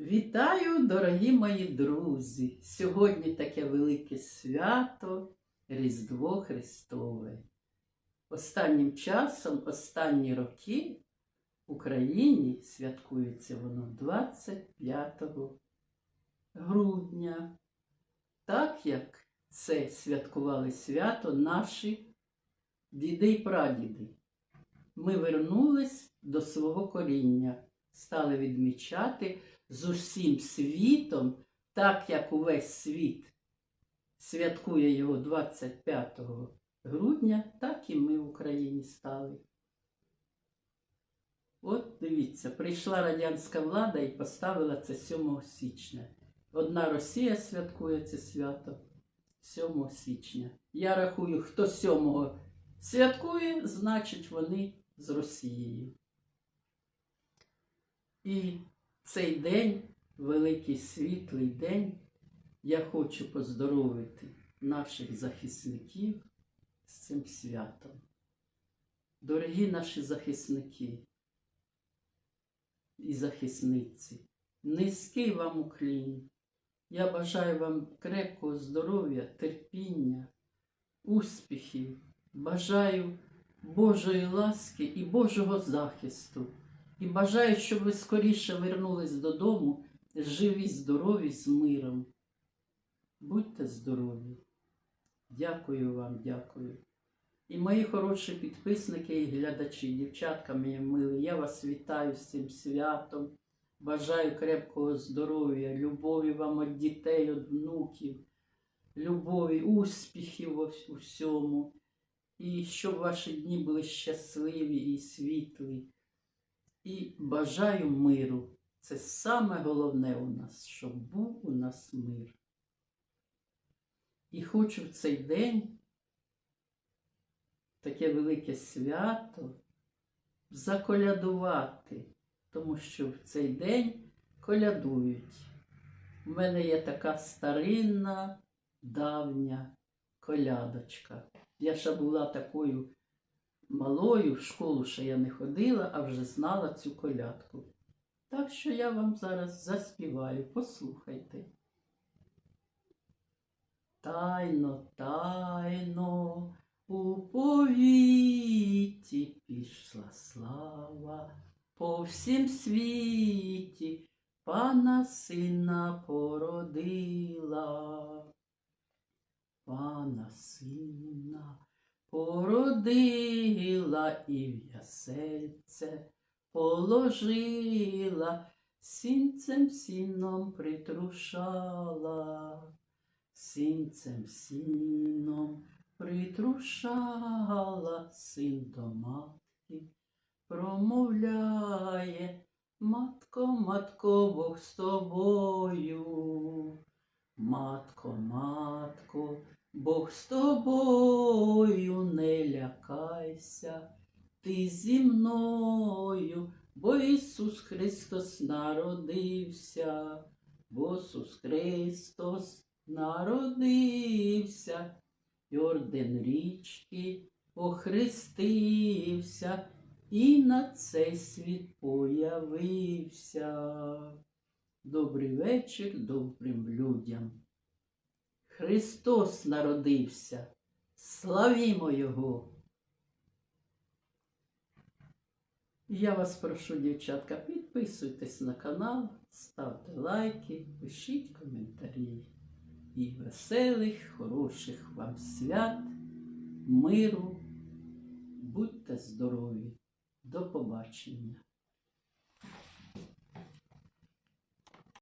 Вітаю, дорогі мої друзі! Сьогодні таке велике свято Різдво Христове. Останнім часом, останні роки в Україні святкується воно 25 грудня, так як це святкували свято наші діди і прадіди. Ми вернулись до свого коріння, стали відмічати з усім світом, так як увесь світ святкує його 25 грудня, так і ми в Україні стали. От дивіться, прийшла радянська влада і поставила це 7 січня. Одна Росія святкує це свято 7 січня. Я рахую, хто 7 святкує, значить вони з Росією. І цей день, великий світлий день, я хочу поздоровити наших захисників з цим святом. Дорогі наші захисники і захисниці, низький вам уклін. Я бажаю вам крепкого здоров'я, терпіння, успіхів. Бажаю Божої ласки і Божого захисту. І бажаю, щоб ви скоріше вернулись додому, живі, здорові, з миром. Будьте здорові. Дякую вам, дякую. І мої хороші підписники і глядачі, дівчатка мої милі, я вас вітаю з цим святом. Бажаю крепкого здоров'я, любові вам від дітей, від внуків, любові, успіхів у всьому. І щоб ваші дні були щасливі і світлі. І бажаю миру. Це саме головне у нас, щоб був у нас мир. І хочу в цей день, таке велике свято, заколядувати, тому що в цей день колядують. У мене є така старинна, давня колядочка. Я ще була такою малою, в школу ще я не ходила, а вже знала цю колядку. Так що я вам зараз заспіваю, послухайте. Тайно, тайно у повіті пішла слава по всім світі пана сина породила. Пана сина породила і в положила, сінцем сіном притрушала, сінцем сіном притрушала, син до матки промовляє, матко, матко, Бог з тобою. Матко, матко, Бог з тобою, не лякайся, ти зі мною, бо Ісус Христос народився, бо Ісус Христос народився, Йорден річки охрестився і на цей світ появився. Добрий вечір добрим людям. Христос народився, славімо Його. Я вас прошу, дівчатка, підписуйтесь на канал, ставте лайки, пишіть коментарі. І веселих, хороших вам свят, миру. Будьте здорові. До побачення.